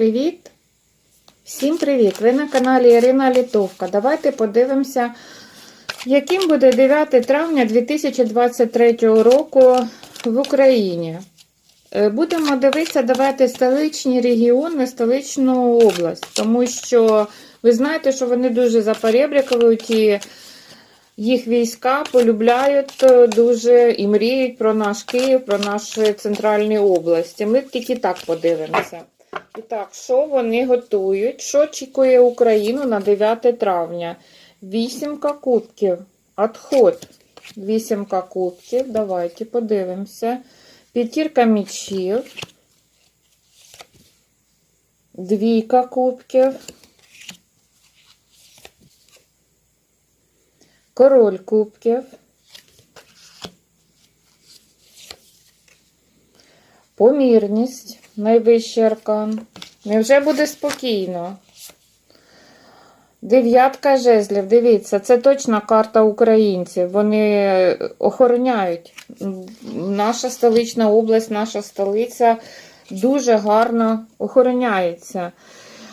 Привіт! Всім привіт! Ви на каналі Ірина Літовка. Давайте подивимося, яким буде 9 травня 2023 року в Україні. Е, Будемо дивитися, давайте столичні регіони, столичну область, тому що ви знаєте, що вони дуже запорєбрикують і їх війська полюбляють е, дуже і мріють про наш Київ, про наші центральні області. Ми тільки так подивимося. І так, що вони готують? Що очікує Україну на 9 травня? Вісімка кубків. Отход. Вісімка кубків. Давайте подивимося. П'ятірка мечів. Двійка кубків. Король кубків. Помірність. Найвищий аркан. Невже буде спокійно? Дев'ятка жезлів. Дивіться, це точна карта українців. Вони охороняють. Наша столична область, наша столиця дуже гарно охороняється.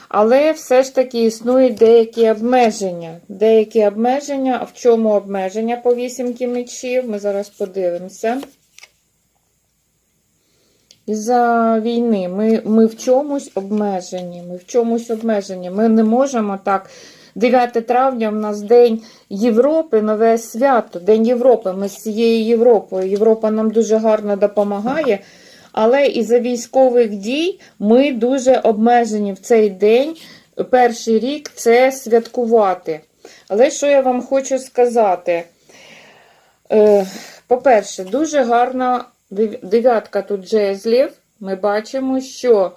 Але все ж таки існують деякі обмеження. Деякі обмеження. А в чому обмеження по вісімки мечів? Ми зараз подивимося. Із-за війни ми, ми в чомусь обмежені. Ми в чомусь обмежені. Ми не можемо так. 9 травня в нас День Європи, нове свято, День Європи. Ми з цією Європою. Європа нам дуже гарно допомагає. Але із-за військових дій ми дуже обмежені в цей день. Перший рік це святкувати. Але що я вам хочу сказати? Е, По-перше, дуже гарна дев'ятка тут жезлів. Ми бачимо, що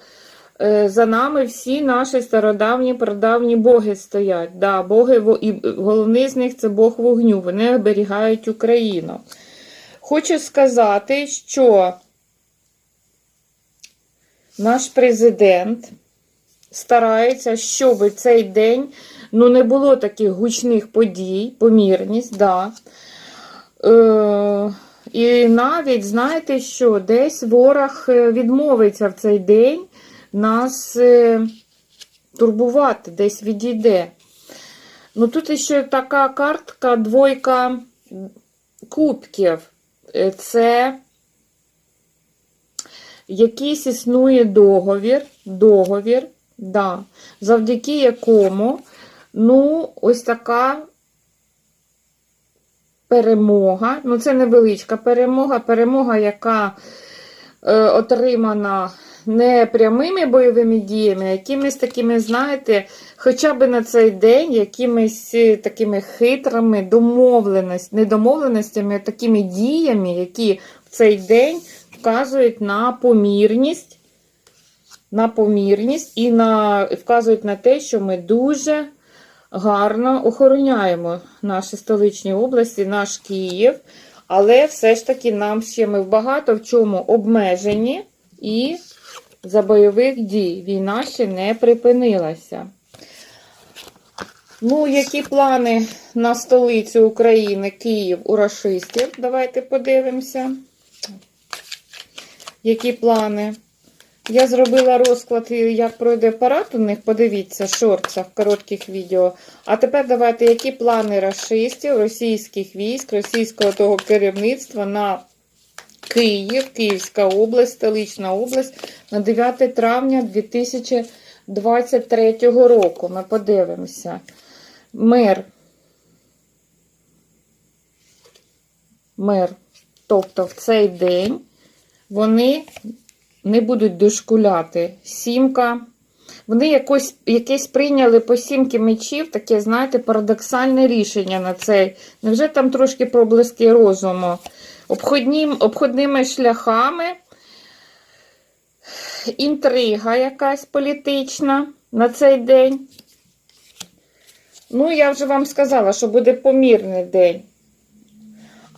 е, за нами всі наші стародавні прадавні боги стоять. Да, боги, і головний з них це Бог вогню. Вони оберігають Україну. Хочу сказати, що наш президент старається, щоб цей день ну, не було таких гучних подій, помірність, да. Е, і навіть, знаєте що, десь ворог е, відмовиться в цей день нас е, турбувати, десь відійде. Ну тут ще така картка, двойка кубків. Е, Це якийсь існує договір, договір, да, завдяки якому, ну, ось така перемога. Ну, це невеличка перемога, перемога, яка е, отримана не прямими бойовими діями, а якимись такими, знаєте, хоча б на цей день, якимись е, такими хитрими домовленостями, а такими діями, які в цей день вказують на помірність. На помірність і на, вказують на те, що ми дуже гарно охороняємо наші столичні області, наш Київ. Але все ж таки нам ще ми багато в чому обмежені і за бойових дій. Війна ще не припинилася. Ну, які плани на столицю України, Київ у рашистів? Давайте подивимося. Які плани? Я зробила розклад, як пройде парад у них. Подивіться, шорцах, коротких відео. А тепер давайте, які плани расистів, російських військ, російського того керівництва на Київ, Київська область, столична область на 9 травня 2023 року. Ми подивимося. Мир. Мир. Тобто в цей день вони не будуть дошкуляти. Сімка. Вони якось, якесь прийняли по сімки мечів, таке, знаєте, парадоксальне рішення на цей. Невже там трошки проблиски розуму? Обходнім, обходними шляхами, інтрига якась політична на цей день. Ну, я вже вам сказала, що буде помірний день.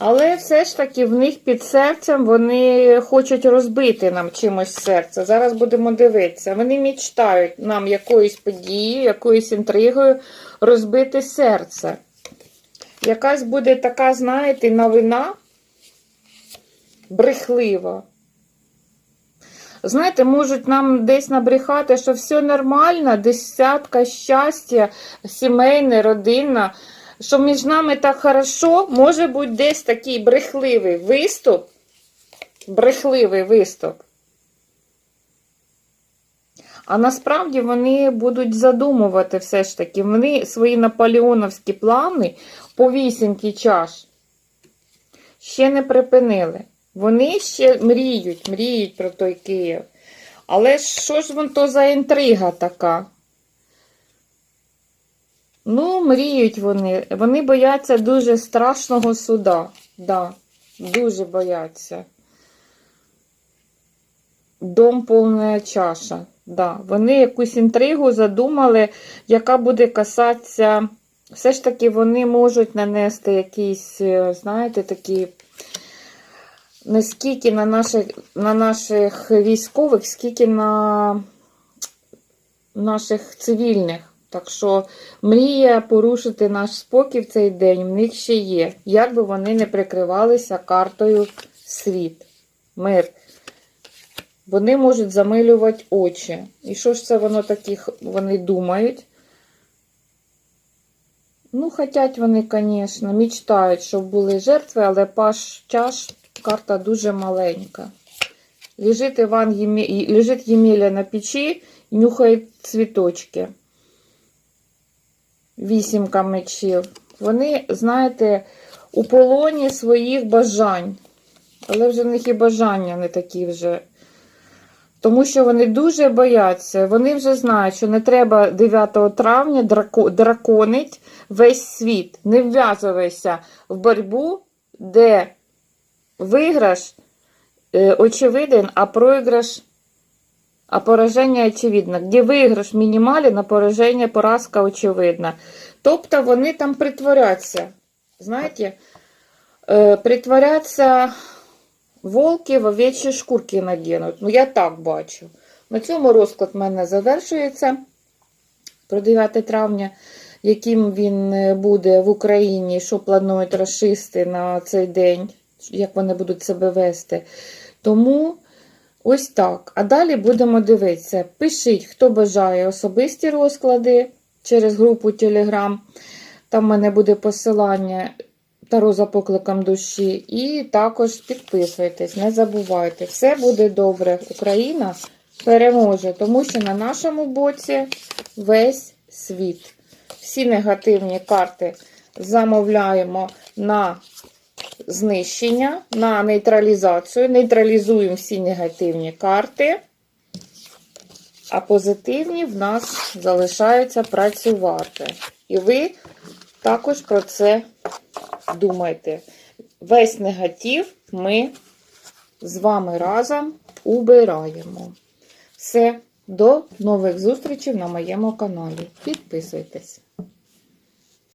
Але все ж таки в них під серцем вони хочуть розбити нам чимось серце. Зараз будемо дивитися. Вони мечтають нам якоюсь подією, якоюсь інтригою розбити серце. Якась буде така, знаєте, новина брехлива. знаєте, можуть нам десь набрехати, що все нормально, десятка щастя, сімейне, родинна, що між нами так хорошо, може бути десь такий брехливий виступ. Брехливий виступ. А насправді вони будуть задумувати все ж таки. Вони свої наполеоновські плани по вісімки чаш ще не припинили. Вони ще мріють, мріють про той Київ. Але що ж вон то за інтрига така? Ну, мріють вони. Вони бояться дуже страшного суда. Да, дуже бояться. Дом повна чаша. Да. Вони якусь інтригу задумали, яка буде касатися. Все ж таки вони можуть нанести якісь, е, знаєте, такі не скільки на наших, на наших військових, скільки на наших цивільних. Так що мрія порушити наш спокій в цей день в них ще є. Як би вони не прикривалися картою світ, мир. Вони можуть замилювати очі. І що ж це воно таких вони думають? Ну, хотять вони, звісно, мечтають, щоб були жертви, але паш чаш карта дуже маленька. Лежить Іван Ємі... лежить Ємеля на печі, нюхає цвіточки. Вісімка мечів. Вони, знаєте, у полоні своїх бажань. Але вже в них і бажання не такі вже. Тому що вони дуже бояться. Вони вже знають, що не треба 9 травня драко... драконить весь світ. Не вв'язуйся в боротьбу, де виграш е, очевиден, а проиграш, а пораження очевидно. Де виграш мінімален, а пораження, поразка очевидна. Тобто вони там притворяться. Знаєте, е, притворяться волки в овечі шкурки надінуть. Ну, я так бачу. На цьому розклад в мене завершується про 9 травня, яким він е, буде в Україні, що планують расисти на цей день, як вони будуть себе вести. Тому ось так. А далі будемо дивитися. Пишіть, хто бажає особисті розклади через групу Telegram. Там в мене буде посилання. Таро за покликом душі. І також підписуйтесь, не забувайте. Все буде добре. Україна переможе, тому що на нашому боці весь світ. Всі негативні карти замовляємо на знищення, на нейтралізацію. Нейтралізуємо всі негативні карти. А позитивні в нас залишаються працювати. І ви також про це думайте. Весь негатив ми з вами разом убираємо. Все, до нових зустрічей на моєму каналі. Підписуйтесь.